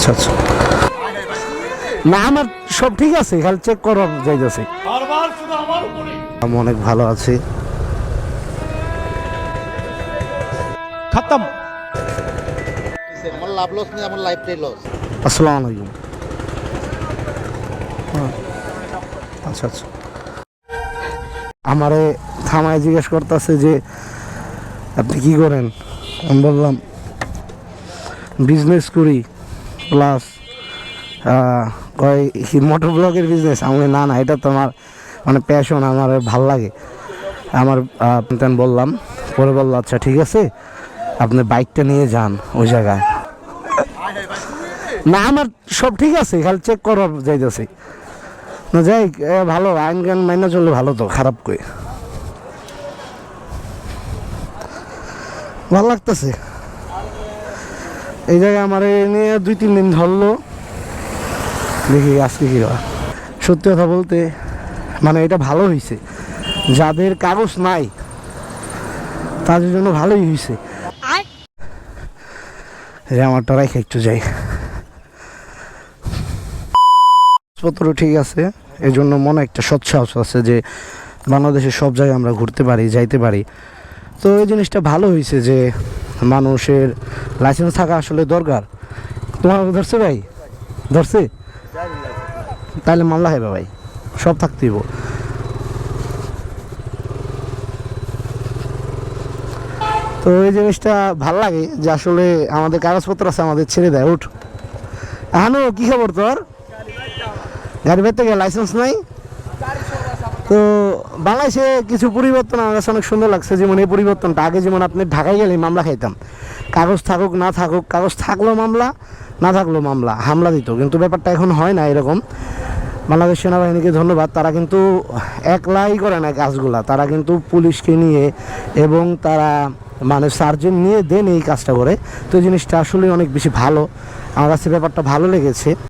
আচ্ছা আচ্ছা। না আমার সব ঠিক আছে খালি চেক করার যাইতেছে। আমি অনেক ভালো আছি। খতম। আমার আমার লাইফটাই লস আসসালামু আচ্ছা আচ্ছা। আমারে থামায় জিজ্ঞেস করতেছে যে আপনি কি করেন? আমি বললাম বিজনেস করি। প্লাস কয় মোটর ব্লগের বিজনেস আমি না না, এটা তো আমার মানে প্যাশন আমার ভালো লাগে। আমার তেন বললাম, পরে বলল আচ্ছা ঠিক আছে, আপনি বাইকটা নিয়ে যান ওই জায়গায়। না, আমার সব ঠিক আছে, খালি চেক করার যাইতেছে। না, যাই ভালো, আইন জ্ঞান মাইনা চললে ভালো তো, খারাপ কই? ভালো লাগতেছে। এই জায়গায় আমার এ নিয়ে দুই তিন দিন ধরলো। দেখি আজকে কি হয়। সত্যি কথা বলতে মানে এটা ভালো হয়েছে যাদের কাগজ নাই তাদের জন্য ভালোই হয়েছে যে আমারটা রেখে একটু যাই। পত্র ঠিক আছে এই জন্য মনে একটা সৎসাহস আছে যে বাংলাদেশের সব জায়গায় আমরা ঘুরতে পারি যাইতে পারি। তো এই জিনিসটা ভালো হয়েছে যে মানুষের লাইসেন্স থাকা আসলে দরকার। তোমার ধরছে ভাই? ধরছে? তাহলে মামলা হবে ভাই। সব থাকতেইব তো এই জিনিসটা ভালো লাগে যে আসলে আমাদের কাগজপত্র আছে, আমাদের ছেড়ে দেয়। উঠ। হানু কি খবর তোর? গাড়ি থেকে লাইসেন্স নাই? বাংলাদেশে কিছু পরিবর্তন আমার কাছে অনেক সুন্দর লাগছে। যেমন এই পরিবর্তনটা, আগে যেমন আপনি ঢাকায় গেলে মামলা খাইতাম। কাগজ থাকুক, না থাকুক, কাগজ থাকলেও মামলা, না থাকলেও মামলা, হামলা দিত। কিন্তু ব্যাপারটা এখন হয় না এরকম। বাংলাদেশ সেনাবাহিনীকে ধন্যবাদ, তারা কিন্তু একলাই করে না কাজগুলা। তারা কিন্তু পুলিশকে নিয়ে এবং তারা মানে সার্জেন্ট নিয়ে দেন এই কাজটা করে। তো জিনিসটা আসলে অনেক বেশি ভালো। আমার কাছে ব্যাপারটা ভালো লেগেছে।